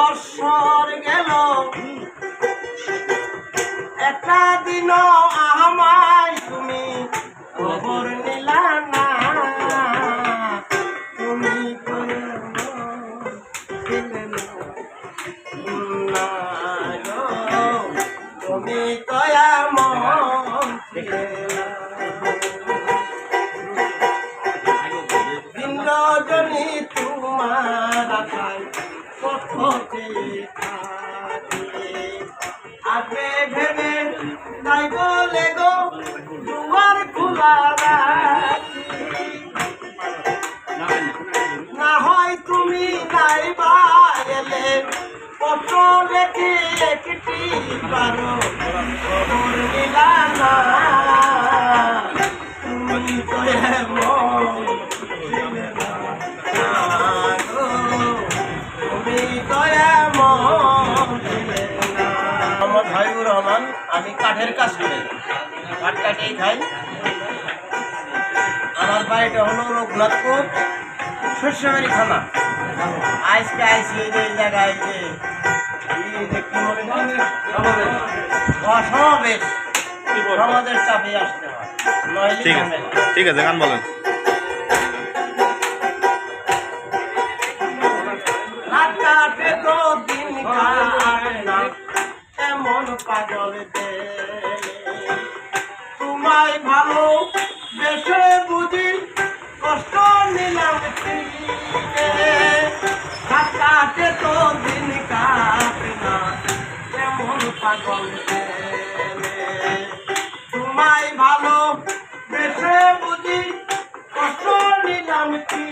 বৎসর গেল। একটা দিন আমায় তুমি খবর নিলা না। তুমি তুমি কয়া মন দিন রজনী তোমার পথে আগে ভেবে তাই বলে গো, দুয়ার খোলা রাখি না হয় তুমি বা এলে লেখে একটি পারো নিলা না তুমি তো মোহাম্মদ হাবিবুর রহমান আমি কাঠের কাজ করি। কাঠ কাটেই খাই। আমার বাড়িটা হলো রঘুনাথপুর শস্যবাড়ি থানা। আজকে আইসি এই যে এই জায়গায় যে? অসমাবেশ সমাজের চাপে আসতে হয়। ঠিক আছে। রাত কাটে তো দিন কাটে না এমন পাগল দে তোমায় ভালো বেশে বুঝি কষ্ট নিলাম রাত কাটে তো দিন কাটে না, এমন পাগল দে তোমায় ভালো বেশে বুঝি কষ্ট নিলাম কি